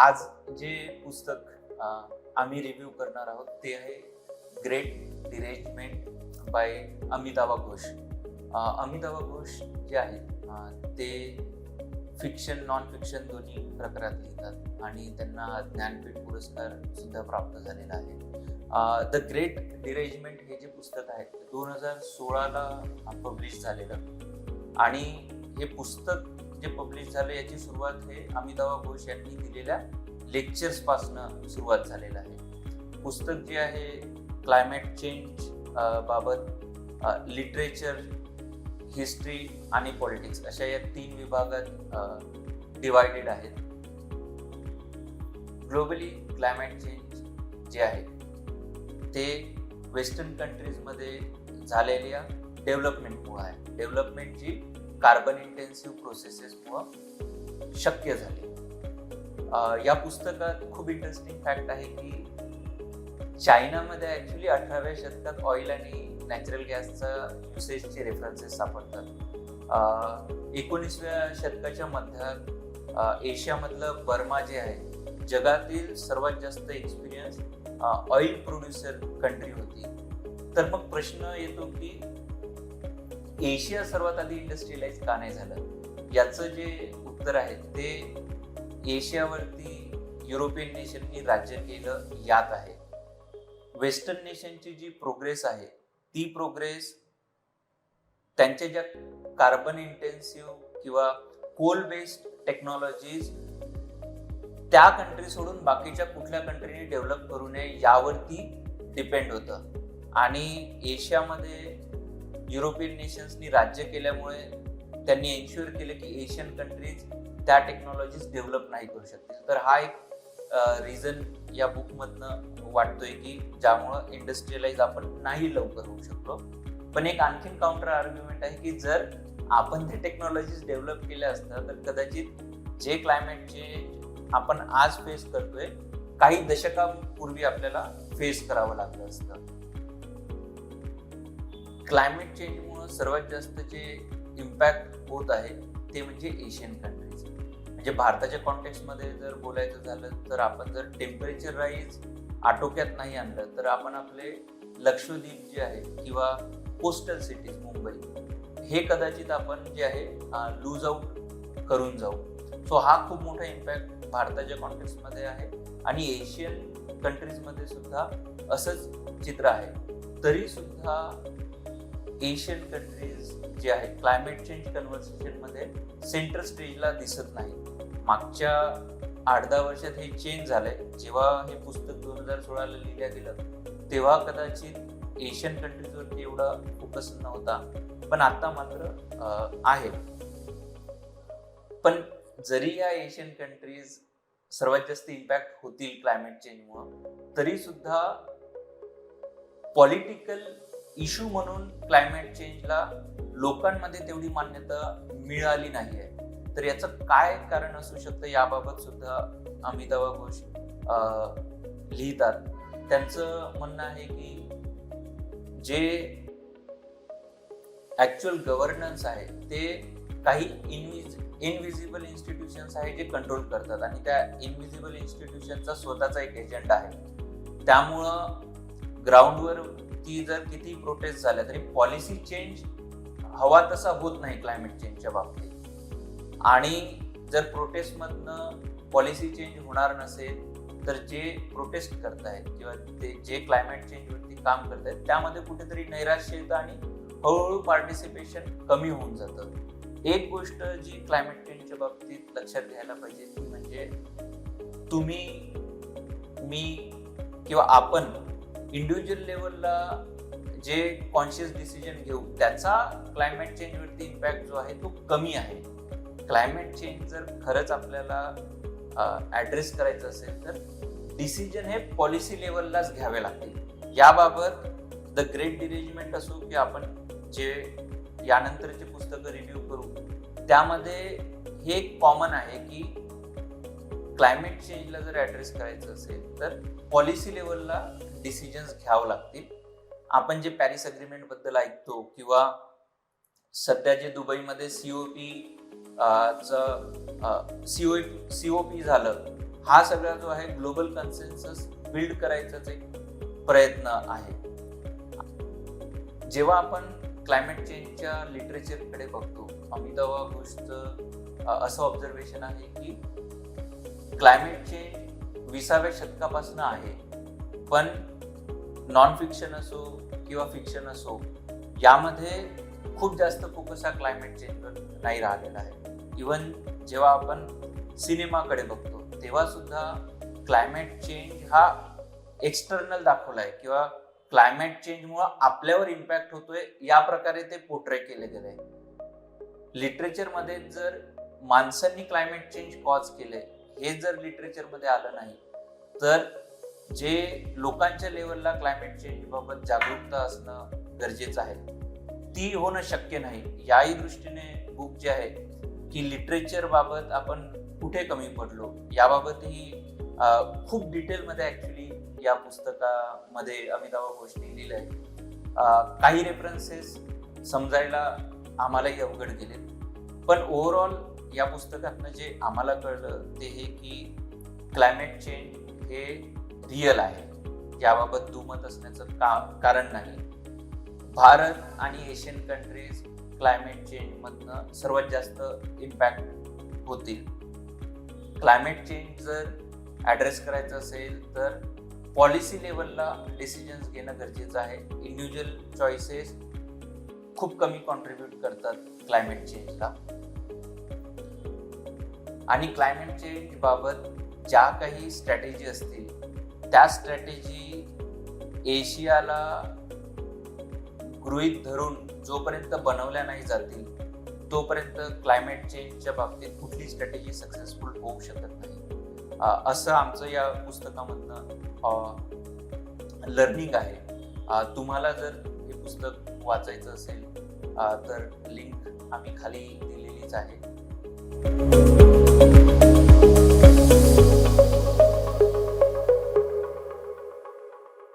आज जे पुस्तक आम्ही रिव्ह्यू करणार आहोत ते आहे great derangement by Amitav Ghosh. Amitav Ghosh जे आहेत ते फिक्शन नॉन फिक्शन दोन्ही प्रकारात लिहितात आणि त्यांना ज्ञानपीठ पुरस्कार सुद्धा प्राप्त झालेला आहे. द ग्रेट डिरेजमेंट हे जे पुस्तक आहे दोन हजार सोळाला पब्लिश झालेलं. आणि हे पुस्तक जे पब्लिश झालं याची सुरुवात हे अमिताभ घोष यांनी दिलेल्या लेक्चर्सपासून सुरुवात झालेलं आहे. पुस्तक जे आहे क्लायमेट चेंज बाबत लिटरेचर हिस्ट्री आणि पॉलिटिक्स अशा या तीन विभागात डिवायडेड आहेत. ग्लोबली क्लायमेट चेंज जे आहे ते वेस्टर्न कंट्रीजमध्ये झालेल्या डेव्हलपमेंटमुळे आहे. डेव्हलपमेंट जी कार्बन इंटेन्सिव्ह प्रोसेसेसमुळं शक्य झाले. या पुस्तकात खूप इंटरेस्टिंग फॅक्ट आहे की चायनामध्ये ॲक्च्युली अठराव्या शतकात ऑइल आणि नॅचरल गॅसचा युसेजचे रेफरन्सेस सापडतात. एकोणीसव्या शतकाच्या मध्यात एशियामधलं बर्मा जे आहे जगातील सर्वात जास्त एक्सपिरियन्स ऑइल प्रोड्युसर कंट्री होती. तर मग प्रश्न येतो की एशिया सर्वात आधी इंडस्ट्रीलाइज का नाही झालं? याचं जे उत्तर आहे ते एशियावरती युरोपियन नेशननी राज्य केलं यात आहे. वेस्टर्न नेशनची जी प्रोग्रेस आहे ती प्रोग्रेस त्यांच्या ज्या कार्बन इंटेन्सिव्ह किंवा कोल बेस्ड टेक्नॉलॉजीज त्या कंट्री सोडून बाकीच्या कुठल्या कंट्रीने डेव्हलप करू नये यावरती डिपेंड होतं. आणि एशियामध्ये युरोपियन नेशन्सनी राज्य केल्यामुळे त्यांनी एन्श्युअर केलं की एशियन कंट्रीज त्या टेक्नॉलॉजीज डेव्हलप नाही करू शकतील. तर हा एक रिझन या बुकमधनं वाटतोय की ज्यामुळं इंडस्ट्रियलाइज आपण नाही लवकर होऊ शकलो. पण एक आणखीन काउंटर आर्ग्युमेंट आहे की जर आपण ते टेक्नॉलॉजीज डेव्हलप केल्या असत्या तर कदाचित जे क्लायमेट चेंज आपण आज फेस करतोय काही दशकापूर्वी आपल्याला फेस करावं लागलं असतं. क्लायमेट चेंजमुळं सर्वात जास्त जे इम्पॅक्ट होत आहे ते म्हणजे एशियन कंट्रीज म्हणजे भारताच्या कॉन्टेक्स्टमध्ये जर बोलायचं झालं तर आपण जर टेम्परेचर राईज आटोक्यात नाही आणलं तर आपण आपले लक्षद्वीप जे आहे किंवा कोस्टल सिटीज मुंबई हे कदाचित आपण जे आहे लूज आऊट करून जाऊ. सो हा खूप मोठा इम्पॅक्ट भारताच्या कॉन्टेक्स्टमध्ये आहे आणि एशियन कंट्रीजमध्ये सुद्धा असंच चित्र आहे. तरीसुद्धा एशियन कंट्रीज जे आहे क्लायमेट चेंज कन्व्हर्सेशनमध्ये सेंटर स्टेजला दिसत नाही. मागच्या आठ दहा वर्षात हे चेंज झालंय. जेव्हा हे पुस्तक दोन हजार सोळाला लिहिलं गेलं तेव्हा कदाचित एशियन कंट्रीजवरती एवढा फोकस नव्हता. पण आता मात्र आहे. पण जरी या एशियन कंट्रीज सर्वात जास्त इम्पॅक्ट होतील क्लायमेट चेंजमुळं तरी सुद्धा पॉलिटिकल इश्यू म्हणून क्लायमेट चेंजला लोकांमध्ये तेवढी मान्यता मिळाली नाही आहे तर याचं काय कारण असू शकतं याबाबत सुद्धा अमिताभ घोष लिहितात. त्यांचं म्हणणं आहे की जे ॲक्च्युअल गव्हर्नन्स आहे ते काही इनविज इनविजिबल इन्स्टिट्यूशन्स आहे जे कंट्रोल करतात आणि त्या इनविजिबल इन्स्टिट्यूशनचा स्वतःचा एक एजंट आहे. त्यामुळं ग्राउंडवर की जर किती प्रोटेस्ट झाल्या तरी पॉलिसी चेंज हवा तसा होत नाही क्लायमेट चेंजच्या बाबतीत. आणि जर प्रोटेस्टमधनं पॉलिसी चेंज होणार नसेल तर जे प्रोटेस्ट करतायत किंवा ते जे क्लायमेट चेंजवरती काम करतायत त्यामध्ये कुठेतरी नैराश्य येतं आणि हळूहळू पार्टिसिपेशन कमी होऊन जातं. एक गोष्ट जी क्लायमेट चेंजच्या बाबतीत लक्षात घ्यायला पाहिजे ती म्हणजे तुम्ही मी किंवा आपण इंडिव्हिज्युअल लेवलला जे कॉन्शियस डिसिजन घेऊ त्याचा क्लायमेट चेंजवरती इम्पॅक्ट जो आहे तो कमी आहे. क्लायमेट चेंज जर खरंच आपल्याला ॲड्रेस करायचं असेल तर डिसिजन हे पॉलिसी लेवललाच घ्यावे लागतील. याबाबत द ग्रेट डिरेजमेंट असो की आपण जे यानंतरचे पुस्तकं रिव्ह्यू करू त्यामध्ये हे एक कॉमन आहे की क्लायमेट चेंजला जर ॲड्रेस करायचं असेल तर पॉलिसी लेवलला डिसिजन्स घ्यावं लागतील. आपण जे पॅरिस अग्रीमेंटबद्दल ऐकतो किंवा सध्या जे दुबईमध्ये सीओपी सीओ सीओपी झालं हा सगळा जो आहे ग्लोबल कन्सेन्सस बिल्ड करायचाच एक प्रयत्न आहे. जेव्हा आपण क्लायमेट चेंजच्या लिटरेचरकडे बघतो अमिताभ घोषचं असं ऑब्झर्वेशन आहे की क्लायमेट चेंज विसाव्या शतकापासून आहे. पण नॉन फिक्शन असो किंवा फिक्शन असो यामध्ये खूप जास्त फोकस हा क्लायमेट चेंजवर नाही राहिलेला आहे. इवन जेव्हा आपण सिनेमाकडे बघतो तेव्हा सुद्धा क्लायमेट चेंज हा एक्सटर्नल दाखवला आहे किंवा क्लायमेट चेंजमुळं आपल्यावर इम्पॅक्ट होतोय या प्रकारे ते पोट्रे केले गेले आहे. लिटरेचरमध्ये जर माणसांनी क्लायमेट चेंज कॉज केले हे जर लिटरेचरमध्ये आलं नाही तर जे लोकांच्या लेवलला क्लायमेट चेंजबाबत जागरूकता असणं गरजेचं आहे. ती होणं शक्य नाही. याही दृष्टीने बुक जे आहे की लिटरेचरबाबत आपण कुठे कमी पडलो याबाबतही खूप डिटेलमध्ये ॲक्च्युली या पुस्तकामध्ये अमिताभ घोषने लिहिलं आहे. काही रेफरन्सेस समजायला आम्हालाही अवघड गेले पण ओव्हरऑल या पुस्तकातनं जे आम्हाला कळलं ते हे की क्लायमेट चेंज हे रिअल आहे. याबाबत दुमत असण्याचं का कारण नाही. भारत आणि एशियन कंट्रीज क्लायमेट चेंजमधनं सर्वात जास्त इम्पॅक्ट होतील. क्लायमेट चेंज जर ॲड्रेस करायचं असेल तर पॉलिसी लेवलला डिसिजन्स घेणं गरजेचं आहे. इंडिव्हिज्युअल चॉईसेस खूप कमी कॉन्ट्रीब्यूट करतात क्लायमेट चेंजला आणि क्लायमेट चेंज बाबत ज्या काही स्ट्रॅटेजी असतील त्या स्ट्रॅटेजी एशियाला गृहीत धरून जोपर्यंत बनवल्या नाही जातील तोपर्यंत क्लायमेट चेंजच्या बाबतीत कुठली स्ट्रॅटेजी सक्सेसफुल होऊ शकत नाही. असं आमचं या पुस्तकामधनं लर्निंग आहे. तुम्हाला जर हे पुस्तक वाचायचं असेल तर लिंक आम्ही खाली दिलेलीच आहे.